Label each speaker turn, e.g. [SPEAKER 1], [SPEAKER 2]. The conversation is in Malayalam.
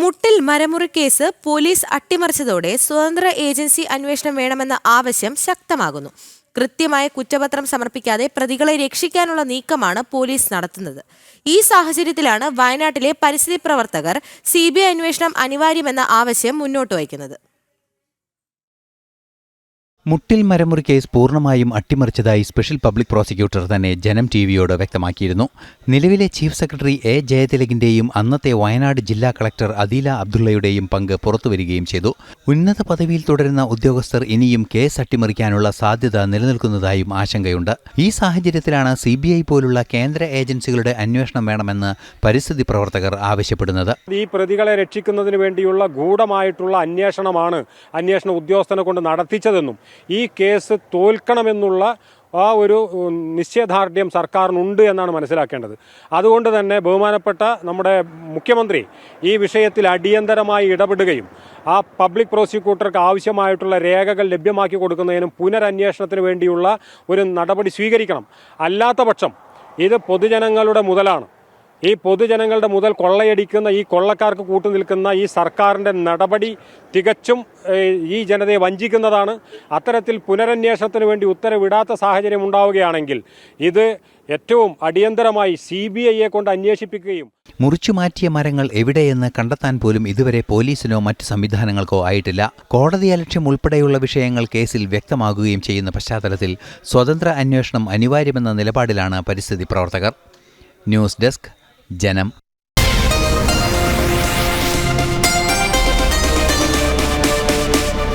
[SPEAKER 1] മുട്ടിൽ മരമുറി കേസ് പോലീസ് അട്ടിമറിച്ചതോടെ സ്വതന്ത്ര ഏജൻസി അന്വേഷണം വേണമെന്ന ആവശ്യം ശക്തമാകുന്നു. കൃത്യമായ കുറ്റപത്രം സമർപ്പിക്കാതെ പ്രതികളെ രക്ഷിക്കാനുള്ള നീക്കമാണ് പോലീസ് നടത്തുന്നത്. ഈ സാഹചര്യത്തിലാണ് വയനാട്ടിലെ പരിസ്ഥിതി പ്രവർത്തകർ സി അന്വേഷണം അനിവാര്യമെന്ന ആവശ്യം മുന്നോട്ട് വയ്ക്കുന്നത്.
[SPEAKER 2] മുട്ടിൽ മരമുറി കേസ് പൂർണമായും അട്ടിമറിച്ചതായി സ്പെഷ്യൽ പബ്ലിക് പ്രോസിക്യൂട്ടർ തന്നെ ജനം ടി വിയോട് വ്യക്തമാക്കിയിരുന്നു. നിലവിലെ ചീഫ് സെക്രട്ടറി എ ജയതിലകിന്റെയും അന്നത്തെ വയനാട് ജില്ലാ കളക്ടർ അദീല അബ്ദുള്ളയുടെയും പങ്ക് പുറത്തുവരികയും ചെയ്തു. ഉന്നത പദവിയിൽ തുടരുന്ന ഉദ്യോഗസ്ഥർ ഇനിയും കേസ് അട്ടിമറിക്കാനുള്ള സാധ്യത നിലനിൽക്കുന്നതായും ആശങ്കയുണ്ട്. ഈ സാഹചര്യത്തിലാണ് സി പോലുള്ള കേന്ദ്ര ഏജൻസികളുടെ അന്വേഷണം വേണമെന്ന് പരിസ്ഥിതി പ്രവർത്തകർ ആവശ്യപ്പെടുന്നത്.
[SPEAKER 3] ഈ പ്രതികളെ രക്ഷിക്കുന്നതിന് വേണ്ടിയുള്ള ഗൂഢമായിട്ടുള്ള അന്വേഷണമാണ് അന്വേഷണ ഉദ്യോഗസ്ഥനെ കൊണ്ട് നടത്തിച്ചതെന്നും ഈ കേസ് തോൽക്കണമെന്നുള്ള ആ ഒരു നിശ്ചയദാർഢ്യം സർക്കാരിനുണ്ട് എന്നാണ് മനസ്സിലാക്കേണ്ടത്. അതുകൊണ്ട് തന്നെ ബഹുമാനപ്പെട്ട നമ്മുടെ മുഖ്യമന്ത്രി ഈ വിഷയത്തിൽ അടിയന്തരമായി ഇടപെടുകയും ആ പബ്ലിക് പ്രോസിക്യൂട്ടർക്ക് ആവശ്യമായിട്ടുള്ള രേഖകൾ ലഭ്യമാക്കി കൊടുക്കുന്നതിനും പുനരന്വേഷണത്തിന് വേണ്ടിയുള്ള ഒരു നടപടി സ്വീകരിക്കണം. അല്ലാത്ത ഇത് പൊതുജനങ്ങളുടെ മുതലാണ്. ഈ പൊതുജനങ്ങളുടെ മുതൽ കൊള്ളയടിക്കുന്ന ഈ കൊള്ളക്കാർക്ക് കൂട്ടുനിൽക്കുന്ന ഈ സർക്കാരിന്റെ നടപടി തികച്ചും ഈ ജനതയെ വഞ്ചിക്കുന്നതാണ്. അത്തരത്തിൽ പുനരന്വേഷണത്തിന് വേണ്ടി ഉത്തരവിടാത്ത സാഹചര്യം ഉണ്ടാവുകയാണെങ്കിൽ ഇത് ഏറ്റവും അടിയന്തരമായി സി ബി ഐയെ കൊണ്ട് അന്വേഷിപ്പിക്കുകയും
[SPEAKER 2] മുറിച്ചു മാറ്റിയ മരങ്ങൾ എവിടെയെന്ന് കണ്ടെത്താൻ പോലും ഇതുവരെ പോലീസിനോ മറ്റ് സംവിധാനങ്ങൾക്കോ ആയിട്ടില്ല. കോടതി അലക്ഷ്യം ഉൾപ്പെടെയുള്ള വിഷയങ്ങൾ കേസിൽ വ്യക്തമാകുകയും ചെയ്യുന്ന പശ്ചാത്തലത്തിൽ സ്വതന്ത്ര അന്വേഷണം അനിവാര്യമെന്ന നിലപാടിലാണ് പരിസ്ഥിതി പ്രവർത്തകർ. ന്യൂസ് ഡെസ്ക് ജനം